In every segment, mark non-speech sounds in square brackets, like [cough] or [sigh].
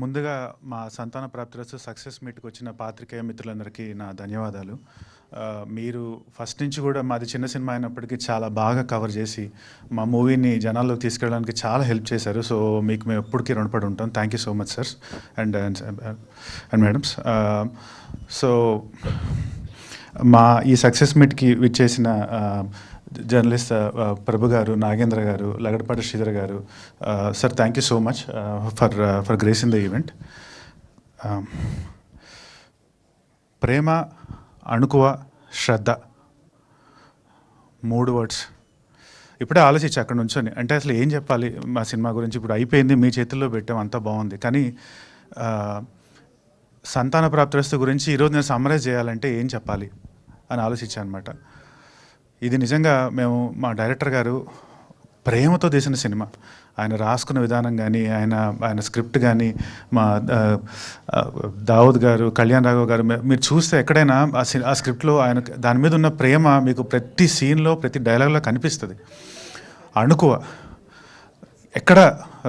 ముందుగా మా సంతాన ప్రాప్తిరస్తు సక్సెస్ మీట్కి వచ్చిన పాత్రికేయ మిత్రులందరికీ నా ధన్యవాదాలు. మీరు ఫస్ట్ నుంచి కూడా మాది చిన్న సినిమా అయినప్పటికీ చాలా బాగా కవర్ చేసి మా మూవీని జనాల్లోకి తీసుకెళ్ళడానికి చాలా హెల్ప్ చేశారు. సో మీకు మేము ఎప్పటికీ రుణపడి ఉంటాం. Thank you so much sir and and madams so మా ఈ సక్సెస్ మీట్కి విచ్చేసిన జర్నలిస్ట్ ప్రభు గారు నాగేంద్ర గారు లగడపాటి శ్రీధర్ గారు sir thank you so much for for grace in the event ప్రేమ అణుకువ శ్రద్ధ మూడు వర్డ్స్ ఇప్పుడే ఆలోచించి అక్కడ నుంచొని. అంటే అసలు ఏం చెప్పాలి? మా సినిమా గురించి ఇప్పుడు అయిపోయింది మీ చేతుల్లో పెట్టాం అంతా బాగుంది. కానీ సంతాన ప్రాప్తిరస్తు గురించి ఈరోజు నేను సమ్మరైజ్ చేయాలంటే ఏం చెప్పాలి? అని ఆలోచించాను అనమాట ఇది నిజంగా మేము మా డైరెక్టర్ గారు ప్రేమతో తీసిన సినిమా. ఆయన రాసుకున్న విధానం కానీ ఆయన ఆయన స్క్రిప్ట్ కానీ మా దావుద్ గారు కళ్యాణ్ రాఘవ్ గారు మీరు చూస్తే ఎక్కడైనా ఆ సి- ఆ స్క్రిప్ట్లో ఆయన దాని మీద ఉన్న ప్రేమ మీకు ప్రతి సీన్లో ప్రతి డైలాగ్లో కనిపిస్తుంది. అణుకువ ఎక్కడ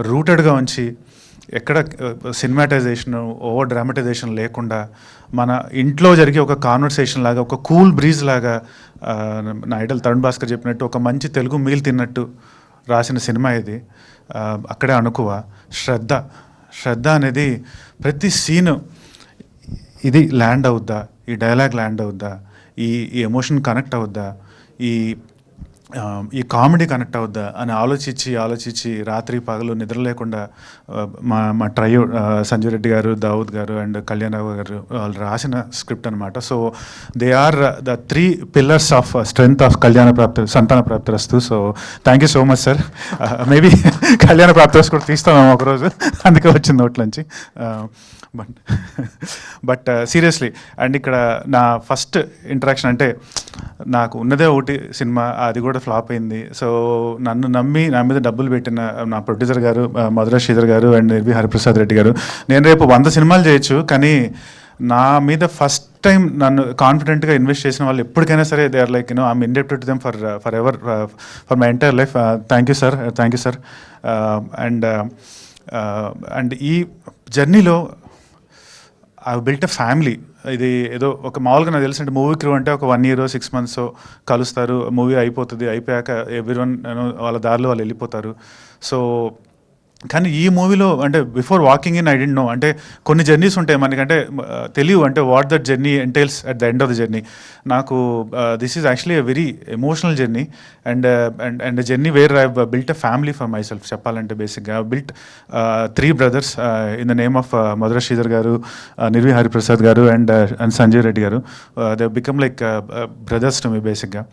రూటెడ్గా ఉంచి ఎక్కడ సినిమాటైజేషన్ ఓవర్ డ్రామటైజేషన్ లేకుండా మన ఇంట్లో జరిగే ఒక కాన్వర్సేషన్ లాగా ఒక కూల్ బ్రీజ్ లాగా నా ఐడల్ తరుణ్ భాస్కర్ చెప్పినట్టు ఒక మంచి తెలుగు మీల్ తిన్నట్టు రాసిన సినిమా ఇది. అక్కడే అనుకువ. శ్రద్ధ. శ్రద్ధ అనేది ప్రతి సీను ఇది ల్యాండ్ అవుద్దా? ఈ డైలాగ్ ల్యాండ్ అవుద్దా? ఈ ఈ ఎమోషన్ కనెక్ట్ అవుద్దా? ఈ ఈ కామెడీ కనెక్ట్ అవుద్దా అని ఆలోచించి ఆలోచించి రాత్రి పగలు నిద్ర లేకుండా మా మా ట్రయో సంజయ్ రెడ్డి గారు దావుద్ గారు అండ్ కళ్యాణ్ గారు వాళ్ళు రాసిన స్క్రిప్ట్ అనమాట so they are the three pillars of strength of Kalyana Prapti Santhana Prapthirasthu. So thank you so much sir maybe Kalyana Prapthirasthu కూడా తీస్తాం ఒకరోజు. [laughs] అందుకే వచ్చింది నోట్లోంచి. Uh, but but seriously and ఇక్కడ నా ఫస్ట్ ఇంటరాక్షన్ అంటే నాకు ఉన్నదే ఒకటి సినిమా అది కూడా ఫ్లాప్ అయింది. సో నన్ను నమ్మి నా మీద డబ్బులు పెట్టిన uh, నా ప్రొడ్యూసర్ గారు ఆ, మధుర శ్రీధర్ గారు అండ్ నిర్వి హరిప్రసాద్ రెడ్డి గారు నేను రేపు వంద సినిమాలు చేయొచ్చు కానీ నా మీద ఫస్ట్ టైం నన్ను కాన్ఫిడెంట్గా ఇన్వెస్ట్ చేసిన వాళ్ళు ఎప్పటికైనా సరే they are like you know I'm indebted to them for for ever for my entire life thank you sir thank you sir and and ఈ జర్నీలో ఐ బిల్ట్ అ ఫ్యామిలీ ఇది ఏదో ఒక మామూలుగా నాకు తెలిసిన మూవీ క్రూ అంటే ఒక వన్ ఇయర్ సిక్స్ మంత్స్ కలుస్తారు. మూవీ అయిపోతుంది అయిపోయాక ఎవ్రీ వన్ వాళ్ళ దారిలో వాళ్ళు వెళ్ళిపోతారు. సో కానీ ఈ మూవీలో అంటే before walking in I didn't know అంటే కొన్ని జర్నీస్ ఉంటాయి మనకంటే అంటే తెలియవు అంటే what that journey entails at the end of the journey నాకు this is actually a very emotional journey and and and journey where I built a family for myself చెప్పాలంటే బేసిక్గా built three brothers in the name of Madhura Sridhar గారు uh, Nirvi Hariprasad గారు and and Sanjay Reddy గారు. They become like brothers to me బేసిక్గా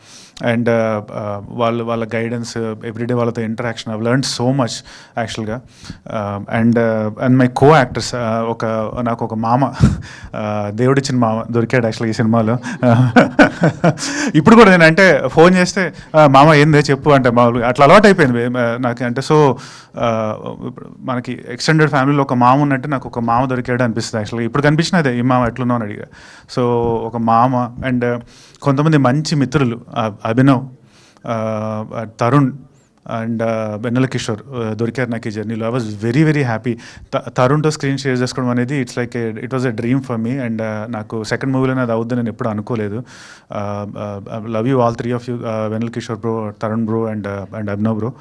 and వాళ్ళ వాళ్ళ guidance everyday uh, వాళ్ళతో interaction I learn so much యాక్చువల్గా and and my co actors ఒక నాకు ఒక మామ [laughs] uh, దేవుడిచ్చిన మామ దొరికాడు యాక్చువల్గా ఈ సినిమాలో. [laughs] ఇప్పుడు కూడా నేను అంటే ఫోన్ చేస్తే మామ ఏందే చెప్పు అంటే మామూలుగా అట్లా అలవాటు అయిపోయింది. నాకు అంటే సో మనకి ఎక్స్టెండెడ్ ఫ్యామిలీలో ఒక మామ ఉన్నట్టు నాకు ఒక మామ దొరికాడు అనిపిస్తుంది యాక్చువల్గా ఇప్పుడు కనిపించిన అదే ఈ మామ ఎట్లున్నావు అని అడిగా. సో ఒక మామ అండ్ uh, కొంతమంది మంచి మిత్రులు అభినవ్ తరుణ్ అండ్ వెన్నెల కిషోర్ దొరికారు నాకు ఈ జర్నీలో I was very very happy తరుణ్తో screen share చేసుకోవడం అనేది it's like it was a dream for me and నాకు సెకండ్ మూవీలోనే అది అవుద్దని నేను ఎప్పుడు అనుకోలేదు. Love you all three of you Vennela Kishore bro Tarun bro and and Abhinav bro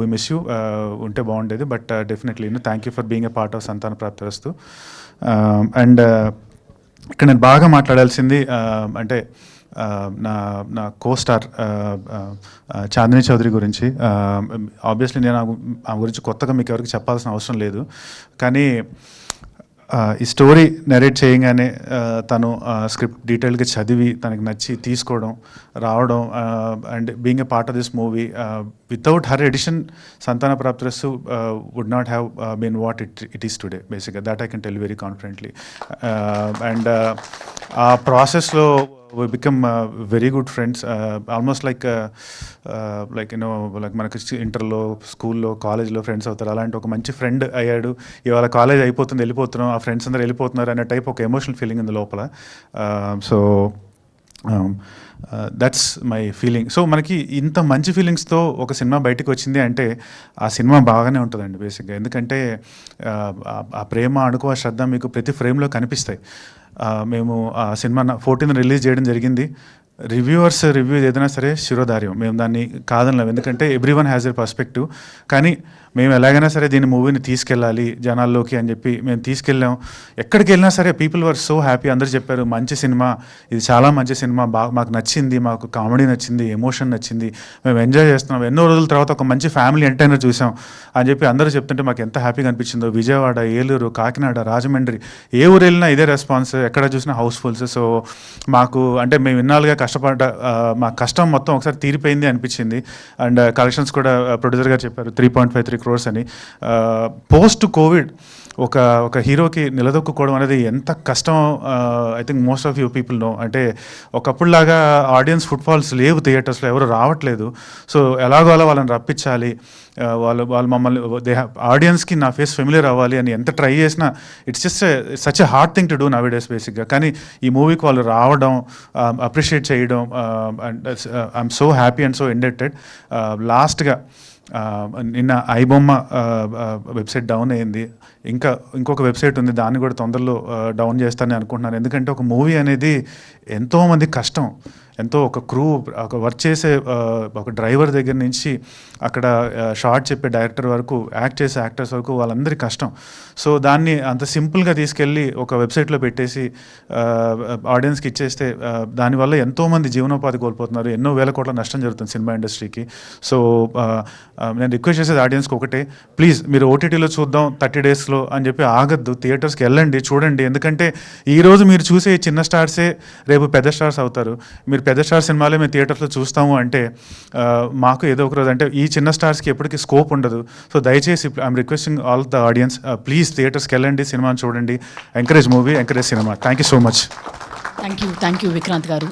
we miss you ఉంటే బాగుండేది. But definitely thank you for being a part of Santhana Prapthirasthu and ఇక్కడ నేను బాగా మాట్లాడాల్సింది అంటే నా నా కో స్టార్ చాందిని చౌదరి గురించి. ఆబ్వియస్లీ నేను ఆ- గురించి కొత్తగా మీకు ఎవరికి చెప్పాల్సిన అవసరం లేదు. కానీ ఈ స్టోరీ నెరేట్ చేయగానే తను స్క్రిప్ట్ డీటెయిల్గా చదివి తనకి నచ్చి తీసుకోవడం రావడం and being a part of this movie without her addition Santhana Prapthirasthu would not have been what it it is today బేసిక్గా that I can tell very confidently and ఆ ప్రాసెస్లో we become uh, very good friends. Uh, almost like uh, uh, like you know like మనకి ఇంటర్లో స్కూల్లో కాలేజ్లో friends అవుతారు. అలాంటి ఒక మంచి ఫ్రెండ్ అయ్యాడు. ఇవాళ కాలేజ్ అయిపోతుంది వెళ్ళిపోతున్నాం. ఆ ఫ్రెండ్స్ అందరూ వెళ్ళిపోతున్నారు అనే టైప్ ఒక ఎమోషనల్ ఫీలింగ్ ఉంది లోపల. So that's my feeling so మనకి ఇంత మంచి ఫీలింగ్స్తో ఒక సినిమా బయటకు వచ్చింది అంటే ఆ సినిమా బాగానే ఉంటుందండి బేసిక్గా ఎందుకంటే uh, ఆ, ప్రేమ అనుకో ఆ శ్రద్ధ మీకు ప్రతి ఫ్రేమ్లో కనిపిస్తాయి. మేము ఆ సినిమా ఫోర్టీన్ రిలీజ్ చేయడం జరిగింది. రివ్యూవర్స్ రివ్యూ ఏదైనా సరే శిరోధార్యం. మేము దాన్ని కాదనలేము. ఎందుకంటే everyone has a perspective కానీ మేము ఎలాగైనా సరే దీని మూవీని తీసుకెళ్ళాలి జనాల్లోకి అని చెప్పి మేము తీసుకెళ్ళాం. ఎక్కడికి వెళ్ళినా సరే పీపుల్ వర్ సో హ్యాపీ అందరూ చెప్పారు మంచి సినిమా. ఇది చాలా మంచి సినిమా. బాగా మాకు నచ్చింది మాకు కామెడీ నచ్చింది ఎమోషన్ నచ్చింది. మేము ఎంజాయ్ చేస్తున్నాం. ఎన్నో రోజుల తర్వాత ఒక మంచి ఫ్యామిలీ ఎంటర్టైనర్ చూసాం అని చెప్పి అందరూ చెప్తుంటే మాకు ఎంత హ్యాపీగా అనిపించిందో. విజయవాడ ఏలూరు కాకినాడ రాజమండ్రి ఏ ఊరు వెళ్ళినా ఇదే రెస్పాన్స్ ఎక్కడ చూసినా హౌస్ఫుల్స్ సో మాకు అంటే మేము ఇన్నాళ్ళుగా కష్టపడ్డ మా కష్టం మొత్తం ఒకసారి తీరిపోయింది అనిపించింది. అండ్ కలెక్షన్స్ కూడా ప్రొడ్యూసర్ గారు చెప్పారు three point five three crores అని. పోస్ట్ కోవిడ్ ఒక ఒక హీరోకి నిలదొక్కుకోవడం అనేది ఎంత కష్టం I think most of you people know అంటే ఒకప్పుడులాగా ఆడియన్స్ ఫుట్ఫాల్స్ లేవు థియేటర్స్లో ఎవరు రావట్లేదు. సో ఎలాగో అలా వాళ్ళని రప్పించాలి. వాళ్ళు వాళ్ళు మమ్మల్ని దే ఆడియన్స్కి నా ఫేస్ ఫెమిలియర్ అవ్వాలి అని ఎంత ట్రై చేసినా it's just such a hard thing to do nowadays బేసిక్గా కానీ ఈ మూవీకి వాళ్ళు రావడం అప్రిషియేట్ చేయడం and I'm so happy and so indebted లాస్ట్గా నిన్న ఐబొమ్మ వెబ్సైట్ డౌన్ అయింది. ఇంకా ఇంకొక వెబ్సైట్ ఉంది దాన్ని కూడా తొందరలో డౌన్ చేస్తానని అనుకుంటున్నాను. ఎందుకంటే ఒక మూవీ అనేది ఎంతోమంది కష్టం. ఎంతో ఒక క్రూ ఒక వర్క్ చేసే ఒక డ్రైవర్ దగ్గర నుంచి అక్కడ షార్ట్ చెప్పే డైరెక్టర్ వరకు యాక్ట్ చేసే యాక్టర్స్ వరకు వాళ్ళందరి కష్టం. సో దాన్ని అంత సింపుల్గా తీసుకెళ్ళి ఒక వెబ్సైట్లో పెట్టేసి ఆడియన్స్కి ఇచ్చేస్తే దానివల్ల ఎంతోమంది జీవనోపాధి కోల్పోతున్నారు. ఎన్నో వేల కోట్ల నష్టం జరుగుతుంది సినిమా ఇండస్ట్రీకి. సో నేను రిక్వెస్ట్ చేసేది ఆడియన్స్కి ఒకటే. ప్లీజ్ మీరు ఓటీటీలో చూద్దాం థర్టీ డేస్లో అని చెప్పి ఆగద్దు. థియేటర్స్కి వెళ్ళండి చూడండి. ఎందుకంటే ఈరోజు మీరు చూసే చిన్న స్టార్సే రేపు పెద్ద స్టార్స్ అవుతారు. మీరు పెద్ద స్టార్ సినిమాలే మేము థియేటర్స్లో చూస్తాము అంటే మాకు ఏదో ఒక రోజు అంటే ఈ చిన్న స్టార్స్కి ఎప్పటికీ స్కోప్ ఉండదు. సో దయచేసి I'm requesting all the audience please థియేటర్స్కి వెళ్ళండి సినిమాని చూడండి encourage movie encourage cinema thank you so much thank you thank you Vikranth గారు.